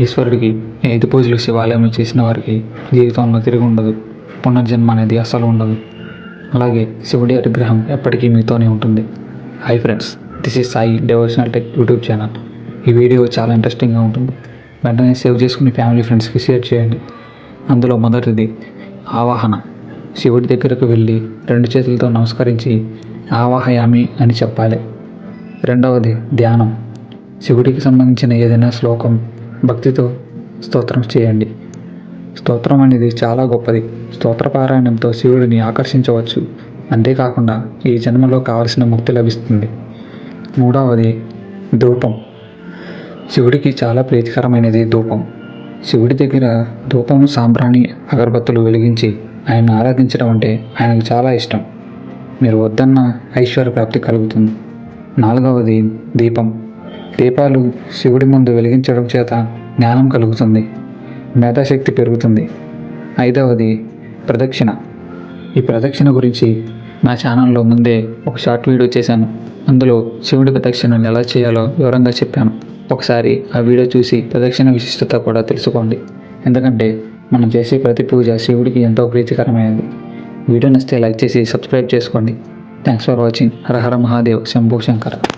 ఈశ్వరుడికి ఐదు పూజలు శివాలయంలో చేసిన వారికి జీవితంలో తిరిగి ఉండదు. పునర్జన్మ అనేది అసలు ఉండదు. అలాగే శివుడి అనుగ్రహం ఎప్పటికీ మీతోనే ఉంటుంది. Hi friends this is Sai devotional tech YouTube channel ఈ వీడియో చాలా ఇంట్రెస్టింగ్గా ఉంటుంది. వెంటనే సేవ్ చేసుకుని ఫ్యామిలీ ఫ్రెండ్స్కి షేర్ చేయండి. అందులో మొదటిది ఆవాహన. శివుడి దగ్గరకు వెళ్ళి రెండు చేతులతో నమస్కరించి ఆవాహయామి అని చెప్పాలి. రెండవది ధ్యానం. శివుడికి సంబంధించిన ఏదైనా శ్లోకం భక్తితో స్తోత్రం చేయండి. స్తోత్రం అనేది చాలా గొప్పది. స్తోత్ర పారాయణంతో శివుడిని ఆకర్షించవచ్చు. అంతేకాకుండా ఈ జన్మలో కావలసిన ముక్తి లభిస్తుంది. మూడవది ధూపం. శివుడికి చాలా ప్రీతికరమైనది ధూపం. శివుడి దగ్గర ధూపం సాంబ్రాణి అగరబత్తులు వెలిగించి ఆయన ఆరాధించడం అంటే ఆయనకు చాలా ఇష్టం. మీరు వద్దన్న ఐశ్వర్య ప్రాప్తి కలుగుతుంది. నాలుగవది దీపం. దీపాలు శివుడి ముందు వెలిగించడం చేత జ్ఞానం కలుగుతుంది. మేధాశక్తి పెరుగుతుంది. ఐదవది ప్రదక్షిణ. ఈ ప్రదక్షిణ గురించి నా ఛానల్లో ముందే ఒక షార్ట్ వీడియో చేశాను. అందులో శివుడి ప్రదక్షిణను ఎలా చేయాలో వివరంగా చెప్పాను. ఒకసారి ఆ వీడియో చూసి ప్రదక్షిణ విశిష్టత కూడా తెలుసుకోండి. ఎందుకంటే మనం చేసే ప్రతి పూజ శివుడికి ఎంతో ప్రీతికరమైనది. వీడియో నచ్చితే లైక్ చేసి సబ్స్క్రైబ్ చేసుకోండి. Thanks for watching. Hara Hara Mahadev. Shambhu Shankara.